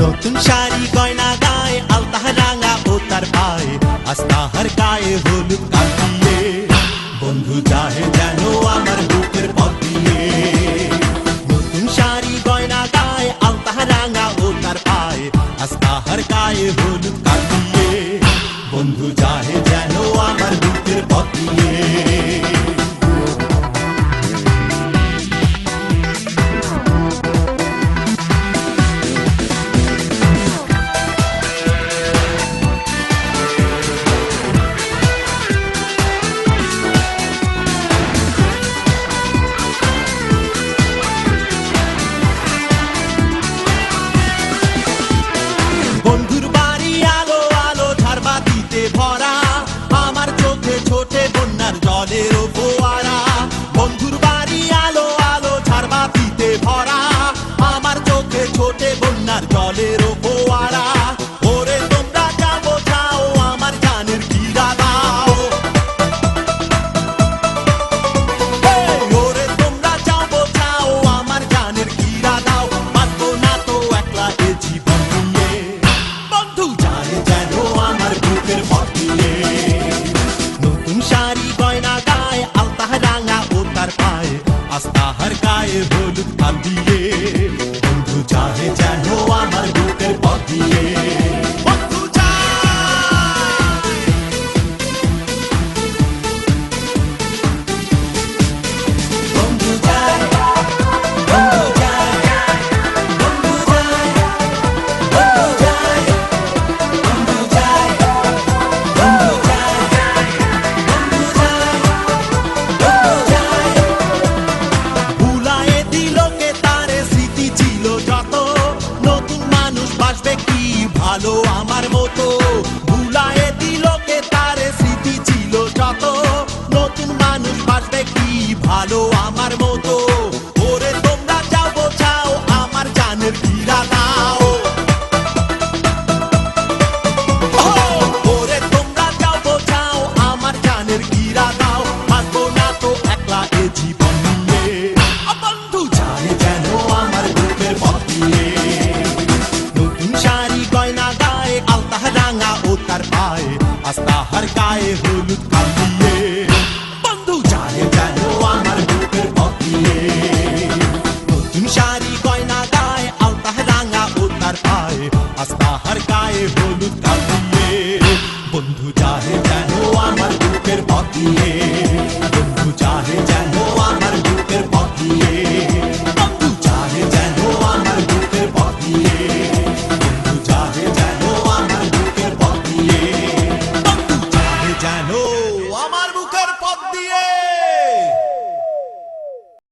নতুন শাড়ি গয়না हस्ता हर गाए होलू ভালো আমার মতো। ভুলায় দিলকে তার স্মৃতি ছিল যত। নতুন মানুষ পাশবে কি ভালো আমার মতো। হলুদ কাটিয়ে বন্ধু যায় যেন আমার বুকের পকিয়ে নতুন শাড়ি গয়না গায়ে আলতাহ রাঙা ও তার পায়ে আস্তাহার গায়ে হলুদ কাটিয়ে বন্ধু যায় যেন আমার বুকের পকিয়ে বন্ধু যায় যেন আমার বুকের পকিয়ে